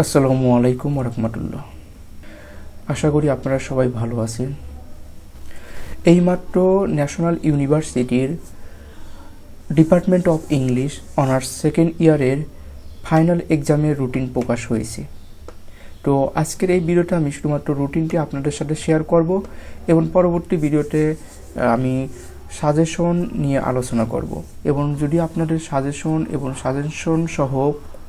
আসসালামু আলাইকুম রহমতুল্লাহ আশা করি আপনারা সবাই ভালো আছেন। এইমাত্র ন্যাশনাল ইউনিভার্সিটির department of English honours second ইয়ারের ফাইনাল এক্সামের রুটিন প্রকাশ হয়েছে। তো আজকের এই ভিডিওতে আমি শুধুমাত্র রুটিনটি আপনাদের সাথে শেয়ার করব এবং পরবর্তী ভিডিওতে আমি সাজেশন নিয়ে আলোচনা করব। এবং যদি আপনাদের সাজেশন এবং সাজেশন সহ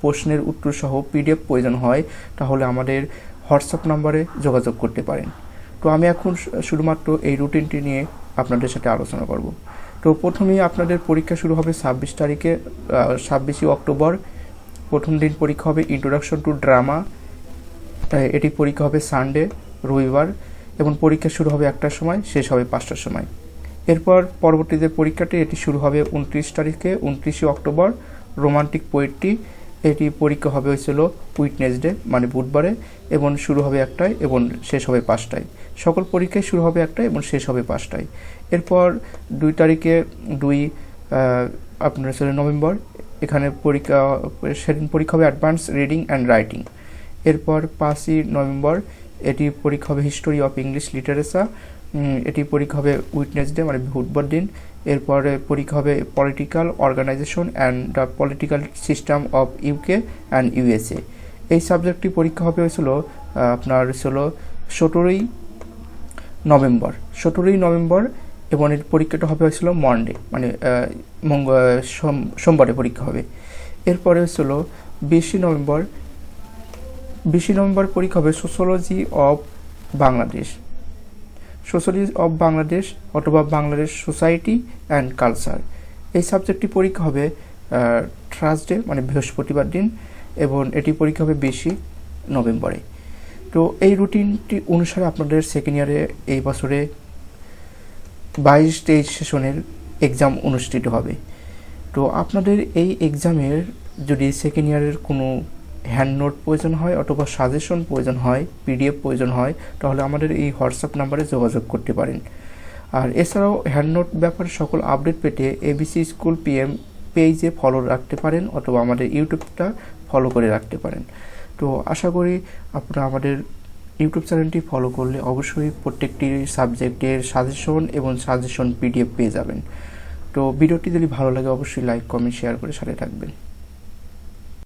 প্রশ্নের উত্তর সহ পিডিএফ প্রয়োজন হয়, তাহলে আমাদের হোয়াটসঅ্যাপ নাম্বারে যোগাযোগ করতে পারেন। তো আমি এখন শুধুমাত্র এই রুটিনটি নিয়ে আপনাদের সাথে আলোচনা করব। তো প্রথমেই আপনাদের পরীক্ষা শুরু হবে ছাব্বিশ তারিখে ছাব্বিশে অক্টোবর। প্রথম দিন পরীক্ষা হবে ইন্ট্রোডাকশন টু ড্রামা এটি পরীক্ষা হবে সানডে রবিবার, এবং পরীক্ষা শুরু হবে একটার সময়, শেষ হবে পাঁচটার সময়। এরপর পরবর্তীতে পরীক্ষাটি, এটি শুরু হবে উনত্রিশ তারিখে, উনত্রিশে অক্টোবর, রোমান্টিক পোয়েট্রি। এটি পরীক্ষা হবে হয়েছিল উইটনেসডে মানে বুধবারে, এবং শুরু হবে একটায় এবং শেষ হবে পাঁচটায়। সকল পরীক্ষায় শুরু হবে একটায় এবং শেষ হবে পাঁচটায়। এরপর দুই তারিখে দুই আপনার ছিল নভেম্বর, এখানে পরীক্ষা, সেদিন পরীক্ষা হবে অ্যাডভান্স রিডিং অ্যান্ড রাইটিং এরপর পাঁচই নভেম্বর, এটি পরীক্ষা হবে হিস্টোরি অফ ইংলিশ লিটারেচার এটি পরীক্ষা হবে উইটনেস ডে মানে বুধবার দিন। এরপরে পরীক্ষা হবে political organisation and the political system of UK and USA. এই সাবজেক্টটি পরীক্ষা হবে হয়েছিল আপনার ছিল সতেরোই নভেম্বর। সতেরোই নভেম্বর এবং এর পরীক্ষাটা হবে হয়েছিল মন্ডে মানে মঙ্গ, সোম- সোমবারে পরীক্ষা হবে। এরপরে হয়েছিল বিশে নভেম্বর। বিশে নভেম্বর পরীক্ষা হবে sociology of Bangladesh. Sociology of Bangladesh অথবা বাংলাদেশ সোসাইটি অ্যান্ড কালচার এই সাবজেক্টটি পরীক্ষা হবে থার্সডে মানে বৃহস্পতিবার দিন, এবং এটি পরীক্ষা হবে বেশি নভেম্বরে। তো এই রুটিনটি অনুসারে আপনাদের সেকেন্ড ইয়ারে এই বছরে বাইশ তেইশ সেশনের এক্সাম অনুষ্ঠিত হবে। তো আপনাদের এই এক্সামের যদি সেকেন্ড ইয়ারের কোনো হ্যান্ড নোট প্রয়োজন হয় অথবা সাজেশন প্রয়োজন হয় পিডিএফ প্রয়োজন হয়, তাহলে আমাদের এই হোয়াটসঅ্যাপ নাম্বারে যোগাযোগ করতে পারেন। আর এছাড়াও হ্যান্ড নোট ব্যাপারে সকল আপডেট পেতে এবিসি স্কুল পিএম পেজে ফলো রাখতে পারেন অথবা আমাদের ইউটিউবটা ফলো করে রাখতে পারেন। তো আশা করি আপনারা আমাদের ইউটিউব চ্যানেলটি ফলো করলে অবশ্যই প্রত্যেকটি সাবজেক্টের সাজেশন এবং সাজেশন পিডিএফ পেয়ে যাবেন। তো ভিডিওটি যদি ভালো লাগে অবশ্যই লাইক কমেন্ট শেয়ার করে সাথে থাকবেন।